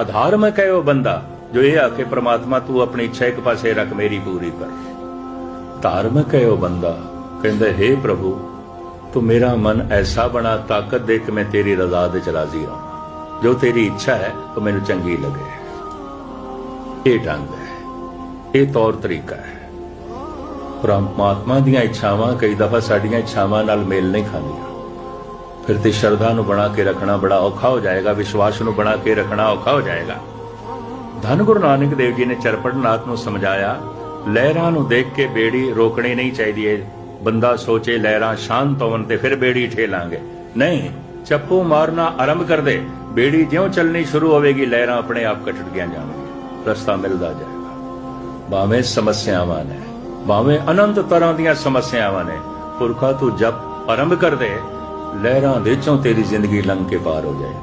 ਅਧਾਰਮਿਕ ਹੈ ਉਹ ਬੰਦਾ, ਜੋ ਇਹ ਆਖੇ, ਪ੍ਰਮਾਤਮਾ, ਤੂੰ ਆਪਣੀ ਇੱਛਾ ਇੱਕ ਪਾਸੇ ਰੱਖ ਮੇਰੀ ਪੂਰੀ ਕਰ। ਧਾਰਮਿਕ ਹੈ ਉਹ ਬੰਦਾ, ਕਹਿੰਦਾ हे ਪ੍ਰਭੂ, ਤੂੰ ਮੇਰਾ ਮਨ ਐਸਾ ਬਣਾ, ਤਾਕਤ ਦੇ ਕਿ ਮੈਂ ਤੇਰੀ ਰਜ਼ਾ ਦੇ ਚ ਰਾਜ਼ੀ ਰਹਾਂ। ਜੋ ਤੇਰੀ ਇੱਛਾ ਹੈ, ਉਹ ਮੈਨੂੰ ਚੰਗੀ ਲੱਗੇ। ਇਹ ਢੰਗ ਹੈ, ਇਹ ਤੌਰ ਤਰੀਕਾ ਹੈ। ਪਰਮਾਤਮਾ ਦੀਆਂ ਇੱਛਾਵਾਂ, ਕਈ ਦਫਾ ਸਾਡੀਆਂ ਇੱਛਾਵਾਂ ਨਾਲ ਮੇਲ ਨਹੀਂ ਖਾਂਦੀਆਂ। ਫਿਰ ਤੇ ਸ਼ਰਧਾ ਨੂੰ ਬਣਾ ਕੇ ਰੱਖਣਾ ਬੜਾ ਔਖਾ ਹੋ ਜਾਏਗਾ ਵਿਸ਼ਵਾਸ ਨੂੰ ਬਣਾ ਕੇ ਰੱਖਣਾ ਔਖਾ ਹੋ ਜਾਏਗਾ ਧੰਨ ਗੁਰੂ ਨਾਨਕ ਦੇਵ ਜੀ ਨੇ ਚਰਪੜਨਾਥ ਨੂੰ ਸਮਝਾਇਆ ਲਹਿਰਾਂ ਨੂੰ ਦੇਖ ਕੇ ਬੇੜੀ ਰੋਕਣੀ ਨਹੀਂ ਚਾਹੀਦੀ ਹੈ ਬੰਦਾ ਸੋਚੇ ਲਹਿਰਾਂ ਸ਼ਾਂਤ ਹੋਣ ਤੇ ਫਿਰ ਬੇੜੀ ਠੇਲਾਂਗੇ ਨਹੀਂ ਚੱਪੂ ਮਾਰਨਾ ਆਰੰਭ ਕਰ ਦੇ ਬੇੜੀ ਜਿਉਂ ਚੱਲਣੀ ਸ਼ੁਰੂ ਹੋਵੇਗੀ ਲਹਿਰਾਂ ਆਪਣੇ ਆਪ ਕਟੜੀਆਂ ਜਾਣਗੀਆਂ ਰਸਤਾ ਮਿਲਦਾ ਜਾਏਗਾ ਭਾਵੇਂ ਸਮੱਸਿਆਵਾਂ ਨੇ ਭਾਵੇਂ ਅਨੰਤ ਤਰ੍ਹਾਂ ਦੀਆਂ ਸਮੱਸਿਆਵਾਂ ਨੇ ਪੁਰਖਾ ਤੂੰ ਜਪ ਆਰੰਭ ਕਰ ਦੇ ਲਹਿਰਾਂ ਦੇ ਚੋਂ ਤੇਰੀ ਜ਼ਿੰਦਗੀ ਲੰਘ ਕੇ ਪਾਰ ਹੋ ਜਾਏ।